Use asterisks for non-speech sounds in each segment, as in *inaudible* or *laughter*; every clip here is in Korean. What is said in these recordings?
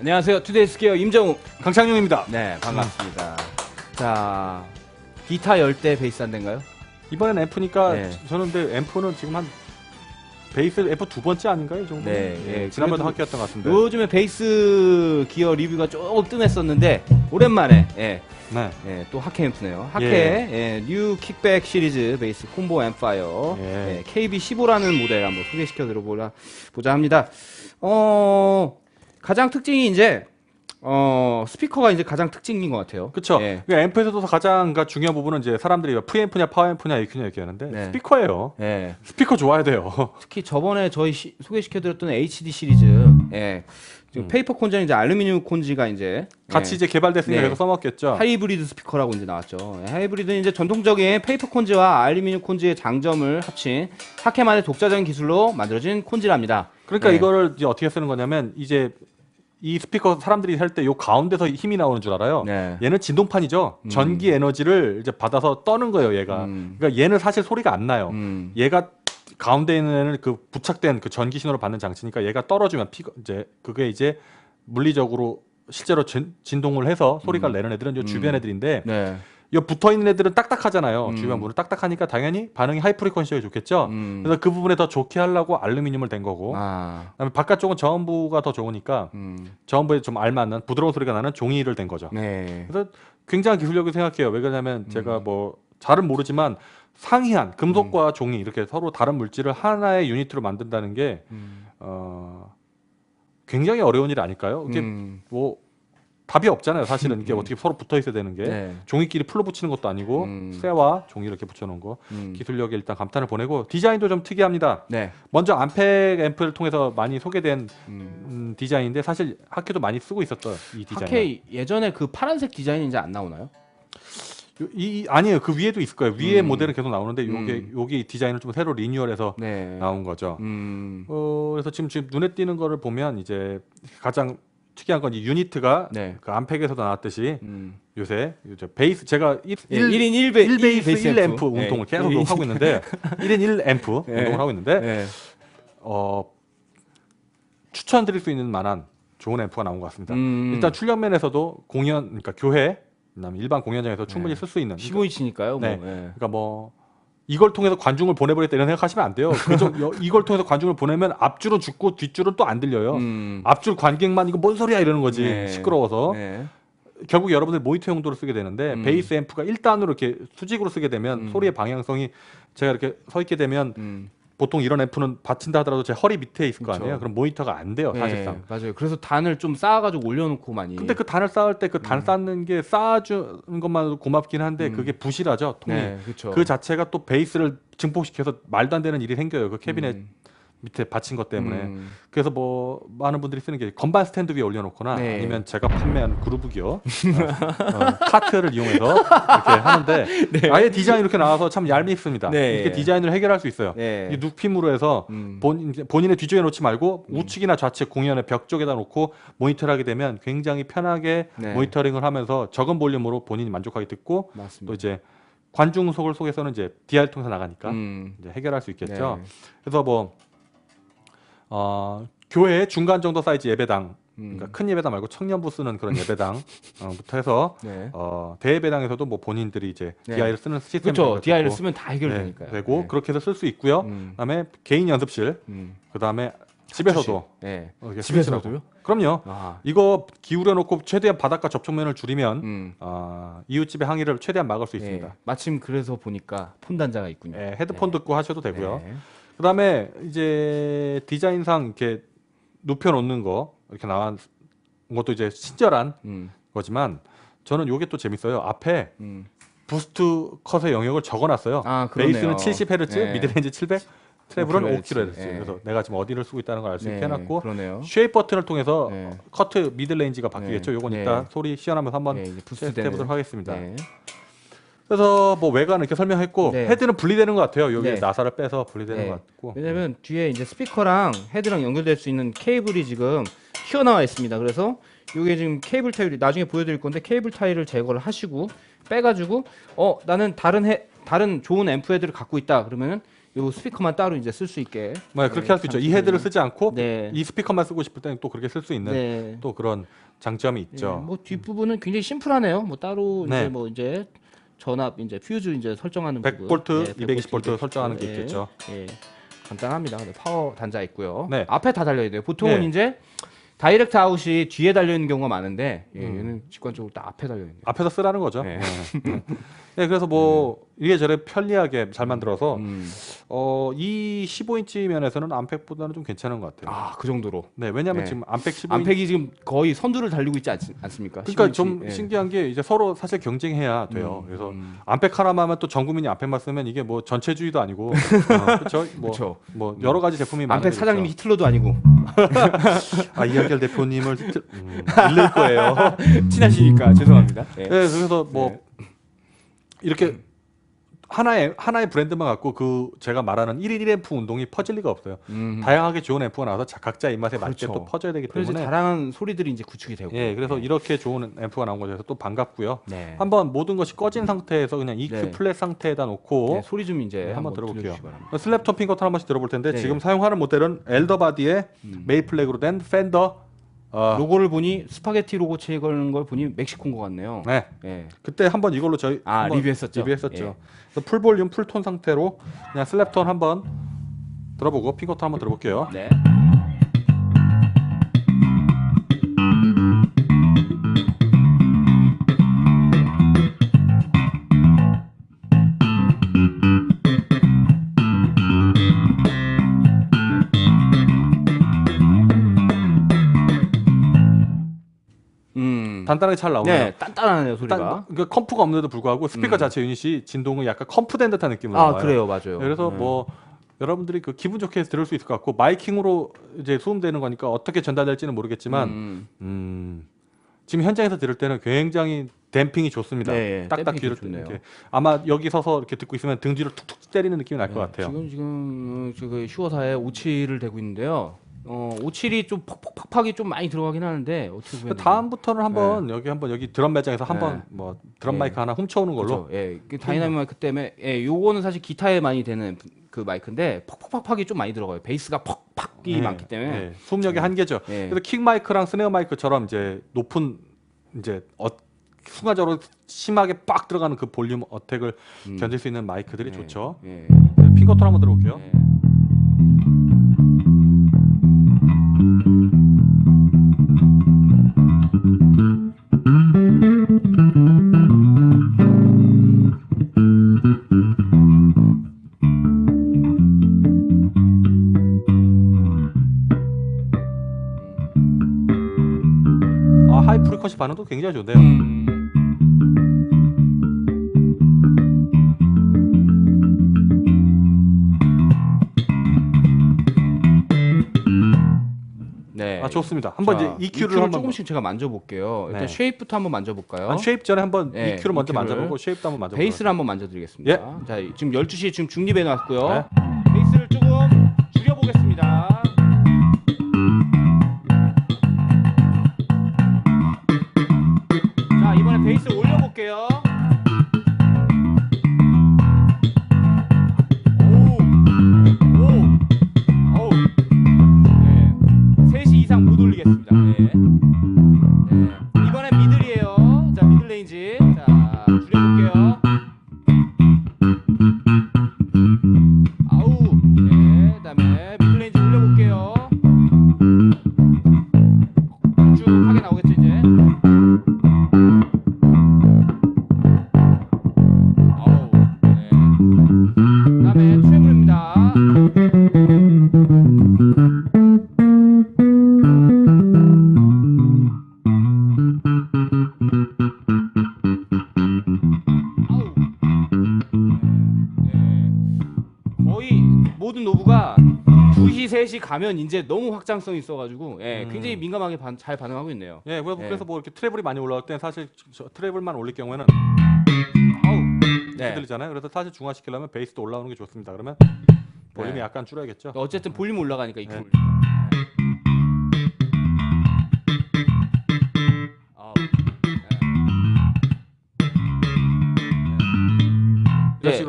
안녕하세요. 투데이 스퀘어 임정우. 강창용입니다. 네, 반갑습니다. 자, 기타 열 대 베이스 한 대인가요? 이번엔 앰프니까 네. 저는 근데 앰프는 지금 한 베이스 앰프 두 번째 아닌가요? 이 정도? 네, 예, 지난번에도 그래도 학교였던 것 같은데. 요즘에 베이스 기어 리뷰가 조금 뜸했었는데 오랜만에 예, 네. 예, 또 하케 앰프네요. 하케 예. 예, 뉴 킥백 시리즈 베이스 콤보 앰파이어 예. 예, KB15라는 모델 한번 소개시켜 드려보자 보자 합니다. 어 가장 특징이 이제 어 스피커가 이제 가장 특징인 것 같아요. 그쵸. 예. 그러니까 앰프에서도 가장 그 중요한 부분은 이제 사람들이 프리앰프냐 파워앰프냐 EQ냐 이렇게 하는데 네. 스피커예요. 예. 스피커 좋아야 돼요. *laughs* 특히 저번에 저희 시- 소개시켜드렸던 HD 시리즈, 예, 지금 페이퍼 콘즈는 이제 알루미늄 콘지가 이제 같이 예, 이제 개발됐으니까 네. 계속 써먹겠죠. 하이브리드 스피커라고 이제 나왔죠. 예, 하이브리드는 이제 전통적인 페이퍼 콘지와 알루미늄 콘지의 장점을 합친 하케만의 독자적인 기술로 만들어진 콘지랍니다. 그러니까 네. 이거를 이제 어떻게 쓰는 거냐면 이제 이 스피커 사람들이 할때요 가운데서 힘이 나오는 줄 알아요. 네. 얘는 진동판이죠. 음. 전기 에너지를 이제 받아서 떠는 거예요, 얘가. 음. 그러니까 얘는 사실 소리가 안 나요. 음. 얘가 가운데 있는 애는 그 부착된 그 전기 신호를 받는 장치니까 얘가 떨어지면 피 이제 그게 이제 물리적으로 실제로 진, 진동을 해서 소리가 내는 애들은 요 주변 음. 애들인데 네. 이 붙어 있는 애들은 딱딱하잖아요. 음. 주변 물은 딱딱하니까 당연히 반응이 하이 프리퀀시가 좋겠죠. 음. 그래서 그 부분에 더 좋게 하려고 알루미늄을 댄 거고. 아. 그다음에 바깥쪽은 저음부가 더 좋으니까 음. 저음부에 좀 알맞는 부드러운 소리가 나는 종이를 댄 거죠. 네. 그래서 굉장한 기술력을 생각해요. 왜 그러냐면 음. 제가 뭐 잘은 모르지만 상이한 금속과 종이 이렇게 서로 다른 물질을 하나의 유니트로 만든다는 게 음. 어, 굉장히 어려운 일 아닐까요? 이게 음. 뭐 답이 없잖아요. 사실은 이게 음. 어떻게 서로 붙어 있어야 되는 게 네. 종이끼리 풀로 붙이는 것도 아니고 음. 쇠와 종이 이렇게 붙여놓은 거 음. 기술력에 일단 감탄을 보내고 디자인도 좀 특이합니다. 네. 먼저 암팩 앰프를 통해서 많이 소개된 음. 음, 디자인인데 사실 학교도 많이 쓰고 있었어요. 이 디자인. 하케 예전에 그 파란색 디자인 이제 안 나오나요? 이, 이- 아니에요. 그 위에도 있을 거예요. 위에 음. 모델은 계속 나오는데 요게 음. 여기 디자인을 좀 새로 리뉴얼해서 네. 나온 거죠. 음. 어, 그래서 지금 지금 눈에 띄는 거를 보면 이제 가장 특이한 건 이 유니트가 네. 그 암팩에서도 나왔듯이 음. 요새 이제 베이스 제가 1, 예, 1인 1베 1 베이스 1 앰프 운동을 계속 일 하고 있는데 *laughs* 1인 1 앰프 네. 운동을 하고 있는데 네. 어, 추천드릴 수 있는 만한 좋은 앰프가 나온 것 같습니다. 음. 일단 출력 면에서도 공연 그러니까 교회 그다음에 일반 공연장에서 충분히 네. 쓸수 있는 15인치니까요. 네. 뭐. 예. 그러니까 뭐 이걸 통해서 관중을 보내버렸다 이런 생각하시면 안 돼요. 여- 이걸 통해서 관중을 보내면 앞줄은 죽고 뒷줄은 또 안 들려요. 음. 앞줄 관객만 이거 뭔 소리야 이러는 거지 네. 시끄러워서 네. 결국 여러분들 모니터 용도로 쓰게 되는데 음. 베이스 앰프가 1단으로 이렇게 수직으로 쓰게 되면 음. 소리의 방향성이 제가 이렇게 서 있게 되면 음. 보통 이런 앰프는 받친다 하더라도 제 허리 밑에 있을 거 그쵸. 아니에요. 그럼 모니터가 안 돼요 사실상. 네, 맞아요. 그래서 단을 좀 쌓아가지고 올려놓고 많이. 근데 그 단을 쌓을 때 그 단 쌓는 게 쌓아주는 것만으로도 고맙긴 한데 음. 그게 부실하죠 통이. 네, 그렇죠. 그 자체가 또 베이스를 증폭시켜서 말도 안 되는 일이 생겨요. 그 캐비넷 음. 밑에 받친 것 때문에. 음. 그래서 뭐 많은 분들이 쓰는 게 건반 스탠드 위에 올려놓거나 네. 아니면 제가 판매한 그루브 기어 *laughs* 어, 어, 카트를 이용해서 이렇게 하는데 *laughs* 아예 디자인 이렇게 나와서 참 얄밉습니다. 네. 이렇게 디자인을 해결할 수 있어요. 네. 이 눕힘으로 해서 음. 본, 본인의 뒤쪽에 놓지 말고 우측이나 좌측 공연의 벽 쪽에다 놓고 모니터를 하게 되면 굉장히 편하게 네. 모니터링을 하면서 적은 볼륨으로 본인이 만족하게 듣고 맞습니다. 또 이제 관중 속을 속에서는 이제 DR을 통해서 나가니까 음. 이제 해결할 수 있겠죠. 네. 그래서 뭐 어, 교회 중간 정도 사이즈 예배당, 음. 그러니까 큰 예배당 말고 청년부 쓰는 그런 *laughs* 예배당부터 해서 네. 어, 대예배당에서도 뭐 본인들이 이제 네. DI를 쓰는 시스템 그렇죠. DI를 쓰면 다 해결되니까요. 되고 네. 그렇게 해서 쓸 수 있고요. 음. 그다음에 개인 연습실, 음. 그다음에 집에서도 네. 어, 집에서도요? 그럼요. 아. 이거 기울여 놓고 최대한 바닥과 접촉면을 줄이면 음. 어, 이웃집의 항의를 최대한 막을 수 있습니다. 예. 마침 그래서 보니까 폰 단자가 있군요. 예, 헤드폰 듣고 하셔도 되고요. 네. 그다음에 이제 디자인상 이렇게 눕혀 놓는 거 이렇게 나온 것도 이제 친절한 음. 거지만 저는 요게 또 재밌어요. 앞에 음. 부스트 컷의 영역을 적어놨어요. 아. 베이스는 70Hz, 네. 미드레인지 700, 트래블은 5kHz. 5kHz. 네. 그래서 내가 지금 어디를 쓰고 있다는 걸 알 수 있게 네, 해놨고 그러네요. 쉐입 버튼을 통해서 네. 커트 미들레인지가 바뀌겠죠. 네. 요건 네. 이따 소리 시연하면서 한번 네, 이제 부스트 테스트 해보도록 되는. 하겠습니다. 네. 그래서 뭐 외관 이렇게 설명했고 네. 헤드는 분리되는 것 같아요. 여기 네. 나사를 빼서 분리되는 네. 것 같고. 왜냐면 뒤에 이제 스피커랑 헤드랑 연결될 수 있는 케이블이 지금 튀어나와 있습니다. 그래서 이게 지금 케이블 타일이 나중에 보여드릴 건데 케이블 타일을 제거를 하시고 빼가지고 어 나는 다른 해 다른 좋은 앰프 헤드를 갖고 있다 그러면은 요 스피커만 따로 이제 쓸 수 있게. 뭐 그렇게 할 수 있죠. 이 헤드를 쓰지 않고 네. 이 스피커만 쓰고 싶을 때는 또 그렇게 쓸 수 있는 네. 또 그런 장점이 있죠. 예, 뭐 뒷부분은 굉장히 심플하네요. 뭐 따로 네. 이제 뭐 이제 전압 이제 퓨즈 이제 설정하는 100 부분. 볼트, 예, 220 볼트 220 설정하는 게 예, 있겠죠. 예. 간단합니다. 근데 파워 단자 있고요. 네. 앞에 다 달려 있네요. 보통은 네. 이제 다이렉트 아웃이 뒤에 달려 있는 경우가 많은데 예, 음. 얘는 직관적으로 딱 앞에 달려 있네요. 앞에서 쓰라는 거죠. 네. *laughs* 네. 네, 그래서 뭐 이게 저래 편리하게 잘 만들어서 음. 어, 이 15인치 면에서는 암팩보다는 좀 괜찮은 것 같아요. 아, 그 정도로. 네, 왜냐하면 네. 지금 암팩 15인치 암팩이 지금 거의 선두를 달리고 있지 않, 않습니까? 그러니까 15인치. 좀 예. 신기한 게 이제 서로 사실 경쟁해야 돼요. 음, 그래서 음. 암팩 하나만 하면 또 전 국민이 암팩만 쓰면 이게 뭐 전체주의도 아니고 *laughs* 그렇죠. 뭐, 그쵸. 뭐 여러 가지 제품이 암팩 많은데 사장님이 히틀러도 아니고 그렇죠. *laughs* 아 이한결 대표님을 들- 음, *laughs* 잃을 거예요. 친하시니까 죄송합니다. 예. 네, 그래서 뭐 이렇게 하나의 하나의 브랜드만 갖고 그 제가 말하는 1인 1앰프 운동이 퍼질 리가 없어요. 음. 다양하게 좋은 앰프가 나와서 자- 각자 입맛에 맞게 그렇죠. 또 퍼져야 되기 그래서 때문에 다양한 소리들이 이제 구축이 되고. 예, 그래서 이렇게 좋은 앰프가 나온 거에 대해서 또 반갑고요. 네. 한번 모든 것이 꺼진 상태에서 그냥 EQ 네. 플랫 상태에다 놓고 네, 소리 좀 이제 네, 한번 한번 들어볼게요. 바랍니다. 슬랩톤 핑거톤 한 번씩 들어볼 텐데 네, 지금 예. 사용하는 모델은 엘더바디의 음. 메이플렉으로 된 팬더 어, 로고를 보니 스파게티 로고 채 걸는 걸 보니 멕시코인 것 같네요. 네. 예. 그때 한번 이걸로 저희 아, 한번 리뷰했었죠? 리뷰했었죠. 예. 그래서 풀 볼륨 풀 톤 상태로 그냥 슬랩톤 한번 들어보고 핑거톤 한번 들어볼게요. 네. 단단하게 잘 나오네요. 네, 단단하네요 소리가. 단, 그러니까 컴프가 없는데도 불구하고 스피커 음. 자체 유닛이 진동이 약간 컴프된 듯한 느낌으로 아 나와요. 그래요, 맞아요. 그래서 네. 뭐 여러분들이 그 기분 좋게 들을 수 있을 것 같고 마이킹으로 이제 소음되는 거니까 어떻게 전달될지는 모르겠지만 음. 음, 지금 현장에서 들을 때는 굉장히 댐핑이 좋습니다. 네, 딱딱 귀를 좋네요. 이렇게 아마 여기 서서 이렇게 듣고 있으면 등 뒤로 툭툭 때리는 느낌이 날것 네, 같아요. 지금 지금 그 휴어사에 57을 대고 있는데요. 어, 57이 좀 퍽퍽팍이 좀 많이 들어가긴 하는데 어떻게 보면 다음부터는 한번 여기 한번 여기 드럼 매장에서 한번 네. 뭐 드럼 네. 마이크 하나 훔쳐오는 걸로 그렇죠. 예, 그 다이나믹 마이크 때문에 예, 요거는 사실 기타에 많이 되는 그 마이크인데 퍽퍽팍팍이 좀 많이 들어가요. 베이스가 퍽팍이 네, 많기 때문에. 네, 소음력의 한계죠. 예. 그래서 킥 마이크랑 스네어 마이크처럼 이제 높은 이제 어, 순간적으로 심하게 빡 들어가는 그 볼륨 어택을 음. 견딜 수 있는 마이크들이 네. 좋죠. 예. 네, 핑거톤 한번 들어볼게요. 아 하이 프리커시 반응도 굉장히 좋네요. 음. 네. 아 좋습니다. 한번 자, 이제 EQ를, EQ를 한번 조금씩 제가 만져볼게요. 일단 네. 쉐입부터 한번 만져볼까요? 한 쉐입 전에 한번 네, EQ를 먼저 EQ 를. 만져보고 쉐입도 한번 만져보고 베이스를 한번 만져드리겠습니다. 예. 자, 지금 12시에 지금 중립해 놨고요. 네. 2시, 3시 가면 이제 너무 확장성이 있어가지고 예, 음. 굉장히 민감하게 반- 잘 반응하고 있네요. 예, 그래서, 네. 그래서 뭐 이렇게 트래블이 많이 올라올 때는 사실 저 트래블만 올릴 경우에는 아우. 네. 들리잖아요. 그래서 사실 중화시키려면 베이스도 올라오는 게 좋습니다. 그러면 볼륨이 네. 약간 줄여야겠죠. 어쨌든 볼륨 올라가니까 이렇게 네. 올리죠.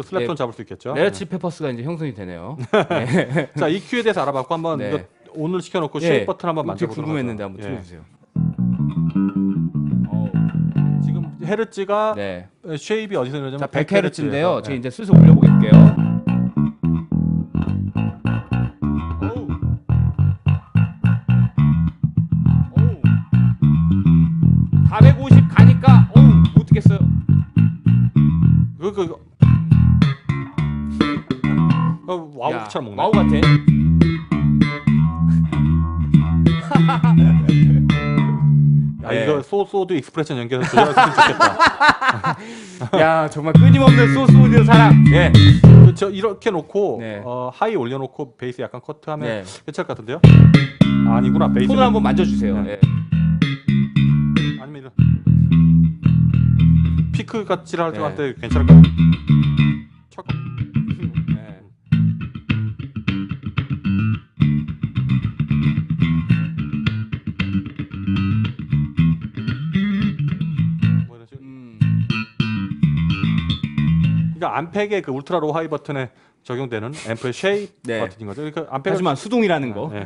슬랩톤 네. 잡을 수 있겠죠. 레어치 페퍼스가 이제 형성이 되네요. *laughs* 네. 자 EQ에 대해서 알아봤고 한번 네. 이거 오늘 시켜놓고 예. 쉐입 버튼 한번 만져보도록 궁금했는데 하죠. 한번 예. 틀어주세요. 어우, 지금 헤르츠가 네. 쉐입이 어디서 이러냐면 자 100Hz인데요. 네. 제가 이제 슬슬 올려보게요. 와우처럼 먹네. 와우 같아. *laughs* 야, 네. 이거 소 소드 익스프레션 연결해서 조절했으면 좋겠다. *laughs* 야 정말 끊임없는 오디오 사랑. 예. 그, 저 이렇게 놓고 네. 어, 하이 올려놓고 베이스 약간 커트하면 네. 괜찮을 것 같은데요? 아, 아니구나 베이스. 손을 한번 만져주세요. 네. 예. 아니면 이런 피크 같이 할 네. 때 괜찮을 것 같아. 첫 암팩의 그 울트라 로우 하이 버튼에 적용되는 앰프의 쉐입 *laughs* 네. 버튼인 거죠. 그러니까 암팩을 하지만 수동이라는 거. 네.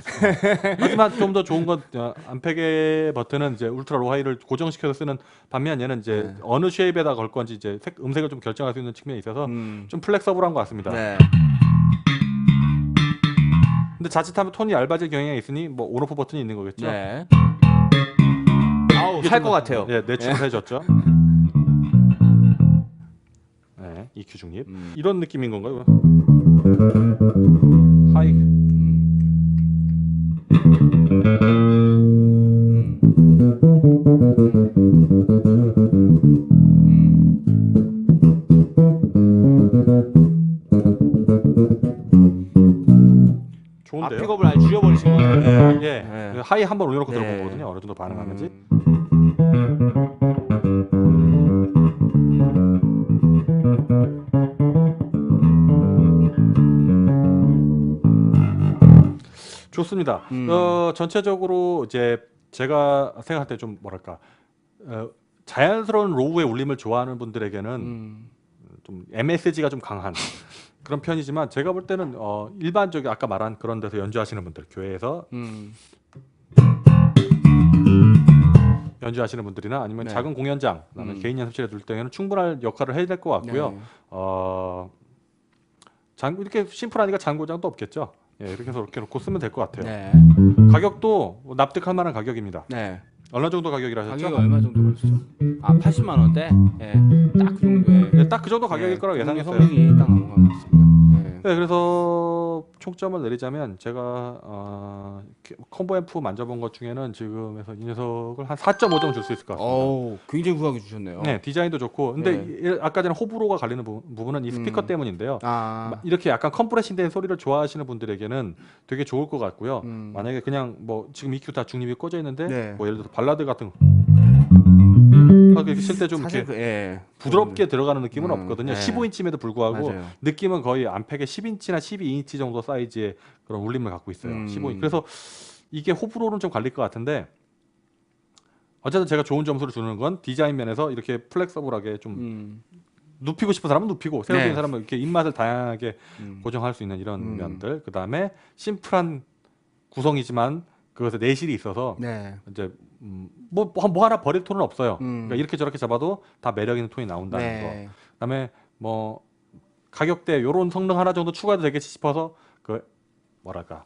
하지만 좀 더 좋은 건 어, 암팩의 버튼은 이제 울트라 로하이를 고정시켜서 쓰는 반면 얘는 이제 네. 어느 쉐입에다 걸 건지 이제 색, 음색을 좀 결정할 수 있는 측면이 있어서 음. 좀 플렉서블한 것 같습니다. 네. 근데 자칫하면 톤이 얇아질 경향이 있으니 뭐 온오프 버튼이 있는 거겠죠. 네. 아우 살좀것 같아요. 예, 내추럴 해졌죠. *laughs* 네, EQ 중립. 음. 이런 느낌인 건가요? 하이 음. 좋은데요. 앞픽업을 아예 줄여버리신 거예요. 예, 네. 하이 한번 올려놓고 네. 들어보거든요. 어느 정도 반응하는지. 좋습니다. 음. 어, 전체적으로 이제 제가 생각할 때 좀 뭐랄까 어, 자연스러운 로우의 울림을 좋아하는 분들에게는 음. 좀 MSG가 좀 강한 그런 편이지만 제가 볼 때는 어, 일반적인 아까 말한 그런 데서 연주하시는 분들 교회에서 음. 연주하시는 분들이나 아니면 네. 작은 공연장, 그다음에 음. 개인 연습실에 둘 때에는 충분할 역할을 해야 될 것 같고요. 네. 어, 장 이렇게 심플하니까 장고장도 없겠죠. 예, 이렇게 해서 이렇게 놓고 쓰면 될 것 같아요. 네. 가격도 뭐 납득할 만한 가격입니다. 네. 얼마 정도 가격이라 하셨죠? 가격이 얼마 정도 걸리죠? 아 80만 원대. 예. 딱 그 정도에. 네, 딱그 정도 가격일 네, 거라고 그 정도 예상했어요. 성능이 딱 나온 것 같습니다. 네. 네, 그래서 총점을 내리자면 제가 어, 이렇게 콤보 앰프 만져본 것 중에는 지금에서 이 녀석을 한 4.5점 줄 수 있을 것 같습니다. 어우 굉장히 후하게 주셨네요. 네, 디자인도 좋고, 근데 네. 이- 아까 전에 호불호가 갈리는 부, 분은이 스피커 음. 때문인데요. 아. 이렇게 약간 컴프레싱된 소리를 좋아하시는 분들에게는 되게 좋을 것 같고요. 음. 만약에 그냥 뭐 지금 EQ 다 중립이 꽂혀 있는데 네. 뭐 예를 들어서 발라드 같은 거 이렇게 칠때좀 이렇게 그, 예. 부드럽게 들어가는 느낌은 음, 없거든요. 네. 15인치임에도 불구하고 맞아요. 느낌은 거의 암팩의 10인치나 12인치 정도 사이즈의 그런 울림을 갖고 있어요. 음. 15인치. 그래서 이게 호불호는 좀 갈릴 것 같은데 어쨌든 제가 좋은 점수를 주는 건 디자인 면에서 이렇게 플렉서블하게 좀 음. 눕히고 싶은 사람은 눕히고 세워지는 네. 사람은 이렇게 입맛을 다양하게 음. 고정할 수 있는 이런 음. 면들. 그 다음에 심플한 구성이지만 그것에 내실이 있어서 네. 이제 음, 뭐, 뭐, 뭐 하나 버릴 톤은 없어요. 음. 그러니까 이렇게 저렇게 잡아도 다 매력 있는 톤이 나온다는 거. 네. 그다음에 뭐 가격대 요런 성능 하나 정도 추가도 되겠지 싶어서 그 뭐랄까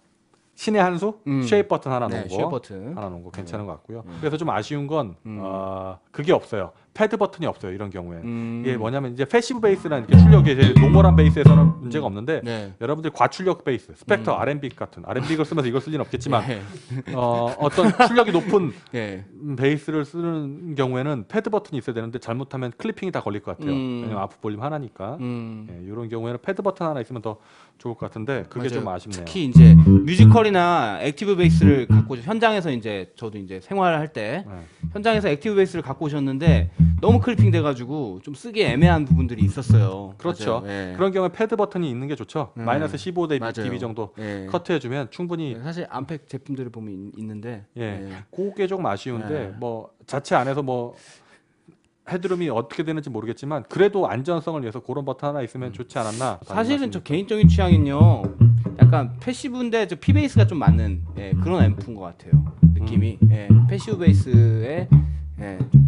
신의 한수 음. 쉐입 버튼 하나 네, 놓은 거 버튼. 하나 놓은 거 괜찮은 것 같고요. 음. 그래서 좀 아쉬운 건 음. 어, 그게 없어요. 패드 버튼이 없어요. 이런 경우에 음. 이게 뭐냐면 이제 패시브 베이스나 이렇게 출력이 이제 노멀한 베이스에서는 문제가 없는데 네. 여러분들 과출력 베이스, 스펙터 음. R&B 같은 R&B를 쓰면서 이걸 쓸 리는 없겠지만 네. 어, 어떤 출력이 높은 *laughs* 네. 음, 베이스를 쓰는 경우에는 패드 버튼이 있어야 되는데 잘못하면 클리핑이 다 걸릴 것 같아요. 음. 왜냐면 아프 볼륨 하나니까. 음. 예, 이런 경우에는 패드 버튼 하나 있으면 더 좋을 것 같은데 그게 맞아요. 좀 아쉽네요. 특히 이제 뮤지컬이나 액티브 베이스를 갖고 현장에서 이제 저도 이제 생활할 때 네. 현장에서 액티브 베이스를 갖고 오셨는데 너무 클리핑 돼가지고 좀 쓰기 애매한 부분들이 있었어요. 그렇죠. 예. 그런 경우에 패드 버튼이 있는 게 좋죠. 음. 마이너스 15 dB 맞아요. 정도 예. 커트해주면 충분히 사실 암팩 제품들을 보면 있, 는데 예, 그게 조금 아쉬운데 네. 뭐 자체 안에서 뭐 헤드룸이 어떻게 되는지 모르겠지만 그래도 안전성을 위해서 그런 버튼 하나 있으면 좋지 않았나. 사실은 저 개인적인 취향은요. 약간 패시브인데 저 P 베이스가 좀 맞는 예, 그런 앰프인 것 같아요. 느낌이 예, 패시브 베이스에 예, 좀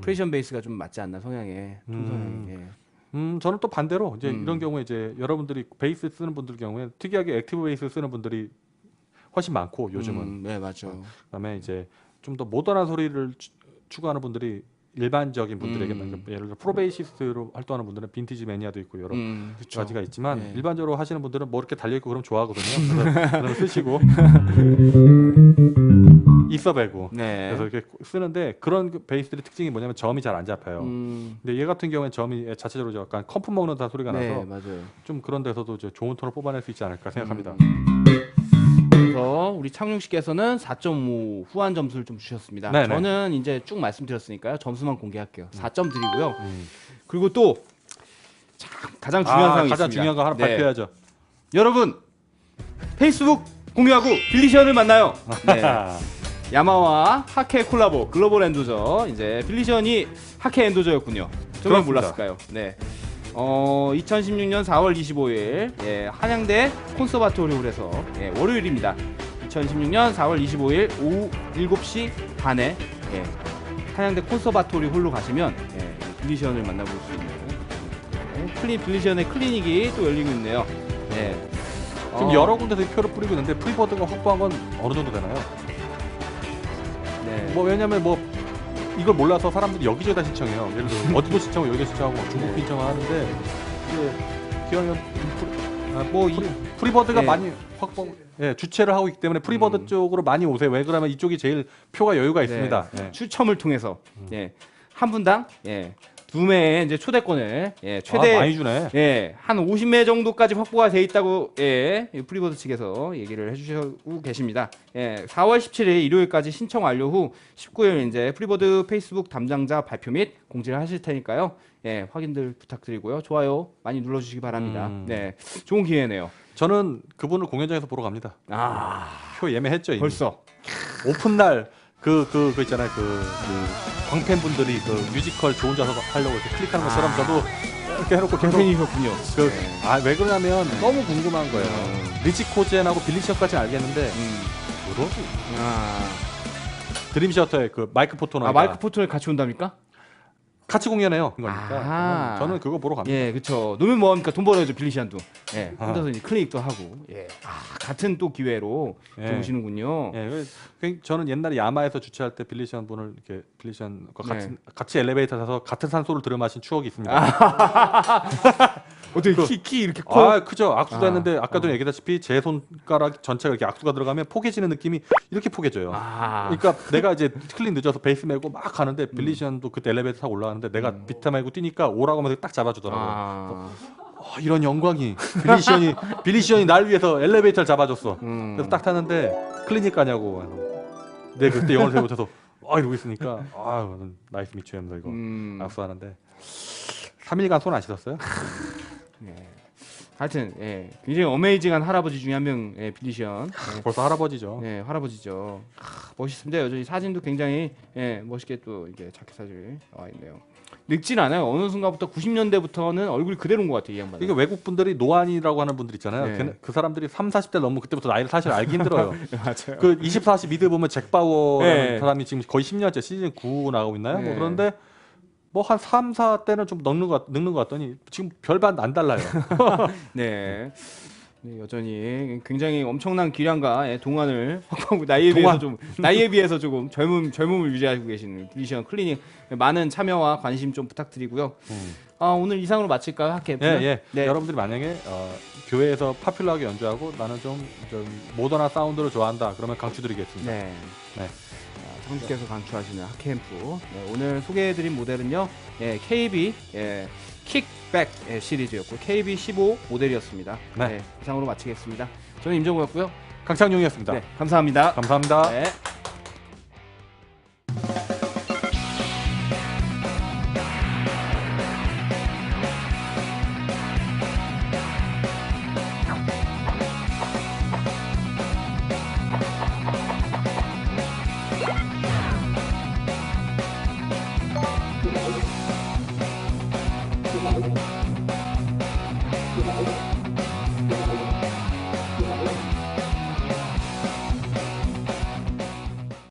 프레션 베이스가 좀 맞지 않나 성향에 통 음. 성향이. 예. 음 저는 또 반대로 이제 음. 이런 경우에 이제 여러분들이 베이스 쓰는 분들 경우에 특이하게 액티브 베이스 쓰는 분들이 훨씬 많고 요즘은 음, 네 맞죠. 그다음에 이제 좀 더 모던한 소리를 추- 추구하는 분들이 일반적인 분들에게 음. 예를 들어 프로베이시스트로 활동하는 분들은 빈티지 매니아도 있고 여러 음, 그쵸. 가지가 있지만 네. 일반적으로 하시는 분들은 뭐 이렇게 달려 있고 그럼 좋아하거든요. 그래서 *laughs* 쓰시고 *laughs* 있어 배고 네. 그래서 이렇게 쓰는데 그런 그 베이스들의 특징이 뭐냐면 점이 잘 안 잡혀요. 음, 근데 얘 같은 경우엔 점이 자체적으로 약간 컴프 먹는 듯한 소리가 네 나서 맞아요. 좀 그런 데서도 좋은 톤을 뽑아낼 수 있지 않을까 생각합니다. 음. 그래서 우리 창룡 씨께서는 4.5 후한 점수를 좀 주셨습니다. 네네. 저는 이제 쭉 말씀드렸으니까요. 점수만 공개할게요. 4점 드리고요. 음. 그리고 또 참, 가장 중요한 아, 사항이 가장 있습니다. 중요한 거 하나 네. 발표해야죠. 여러분 페이스북 공유하고 빌리션을 만나요. *laughs* 네. *laughs* 야마와 하케 콜라보 글로벌 엔도저 이제 빌리션이 하케 엔도저였군요. 정말. 몰랐을까요? 네. 어 2016년 4월 25일 예, 한양대 콘서바토리홀에서 예, 월요일입니다. 2016년 4월 25일 오후 7시 반에 예, 한양대 콘서바토리 홀로 가시면 예, 빌리션을 만나볼 수 있는 예, 클린 빌리션의 클리닉이 또 열리고 있네요. 네. 지금 어, 여러 군데서 이 표를 뿌리고 있는데 프리버드가 확보한 건 어느 정도 되나요? 네. 뭐 왜냐면 뭐 이걸 몰라서 사람들이 여기저기 다 신청해요. 예를 들어 *laughs* 어디도 신청하고 여기도 신청하고 뭐 중국 네. 신청하는데 이제 기왕이면 아, 뭐 프리, 프리버드가 네. 많이 확보 예, 주최를 하고 있기 때문에 프리버드 음. 쪽으로 많이 오세요. 왜 그러면 이쪽이 제일 표가 여유가 있습니다. 네. 예. 추첨을 통해서 음. 예, 한 분당 예, 두 매의 이제 초대권을 예, 아, 최대 많이 주네. 예, 한 50매 정도까지 확보가 돼 있다고 예, 이 프리버드 측에서 얘기를 해주시고 계십니다. 예, 4월 17일 일요일까지 신청 완료 후 19일 이제 프리버드 페이스북 담당자 발표 및 공지를 하실 테니까요. 예, 확인들 부탁드리고요. 좋아요 많이 눌러주시기 바랍니다. 음. 네, 좋은 기회네요. 저는 그분을 공연장에서 보러 갑니다. 아, 표 예매했죠. 이미. 벌써 오픈 날 그 그 그 있잖아요. 그, 그 광팬분들이 그 뮤지컬 좋은 좌석 하려고 이렇게 클릭하는 것처럼 아. 저도 이렇게 해놓고 계속 팬이셨군요. 그, 네. 아, 왜 그러냐면 네. 너무 궁금한 거예요. 음. 리치 코젠하고 빌리 셔까지는 알겠는데 음. 뭐더지? 아, 드림 셔터의 그 마이크 포토너 아 마이크 포트를 같이 온답니까? 같이 공연해요. 그러니까 아하. 저는, 저는 그거 보러 갑니다. 예, 그렇죠. 노면 뭐합니까? 돈 벌어야죠, 빌리시안도. 예, 아. 혼자서 이제 클리닉도 하고. 예, 아, 같은 또 기회로 예. 좀 오시는군요. 예, 그- 그 저는 옛날에 야마에서 주최할 때 빌리션 분을 이렇게 빌리션과 같이 네. 같이 엘리베이터 타서 같은 산소를 들여 마신 추억이 있습니다. *laughs* 어떻게 그- 키, 키 이렇게 커? 아, 그죠. 악수도 아, 했는데 아까도 얘기했다시피 제 손가락 전체가 이렇게 악수가 들어가면 포개지는 느낌이 이렇게 포개져요. 아, 그러니까 내가 이제 클린 늦어서 베이스 메고 막 가는데 빌리션도 그때 엘리베이터 타고 올라가는데 내가 비타 메고 뛰니까 오라고 하면서 딱 잡아주더라고요. 아, 어, 이런 영광이 빌리션이 *laughs* 빌리션이 날 위해서 엘리베이터를 잡아줬어. 음. 그래서 딱 타는데 클리닉 가냐고. 내 그때 영어를 잘 못해서 아 이러고 있으니까 아유 나이스 미추 하면서 이거 음, 악수하는데 3일간 손 안 씻었어요? *laughs* 예. 하여튼 예, 굉장히 어메이징한 할아버지 중에 한 명, 예, 빌리션. 예, *laughs* 벌써 할아버지죠. 네, 할아버지죠. 아, 멋있습니다. 여전히 사진도 굉장히 예, 멋있게 또 이게 자켓 사진이 나와 있네요. 늙진 않아요. 어느 순간부터 90년대부터는 얼굴이 그대로인 것 같아요, 이 양반. 이게 외국 분들이 노안이라고 하는 분들 있잖아요. 네. 걔네- 그 사람들이 3, 40대 넘으면 그때부터 나이를 사실 알기 힘들어요. *laughs* 맞아요. 그 24시 미드 보면 잭 바워라는 네. 사람이 지금 거의 10년째 시즌 9 나가고 있나요? 네. 뭐 그런데 뭐 한 3, 4 때는 좀 늙는 것, 같- 늙는 것 같더니 지금 별반 안 달라요. *laughs* 네. 네, 여전히 굉장히 엄청난 기량과 예, 동안을 확보하고 나이에 비해서 동안. 좀 나이에 비해서 조금 젊음 젊음을 유지하고 계시는 빌리션 클리닉 많은 참여와 관심 좀 부탁드리고요. 아, 오늘 이상으로 마칠까요, 학회? 예, 예. 네. 여러분들이 만약에 어, 교회에서 파퓰러하게 연주하고 나는 좀, 좀 모던한 사운드를 좋아한다. 그러면 강추드리겠습니다. 네. 네. 자, 성주께서 강추하시는 학캠프. 네, 오늘 소개해드린 모델은요, 예, KB 예, 킥백 예, 시리즈였고 KB 15 모델이었습니다. 네. 네, 이상으로 마치겠습니다. 저는 임정우였고요. 강창용이었습니다. 네, 감사합니다. 감사합니다. 네.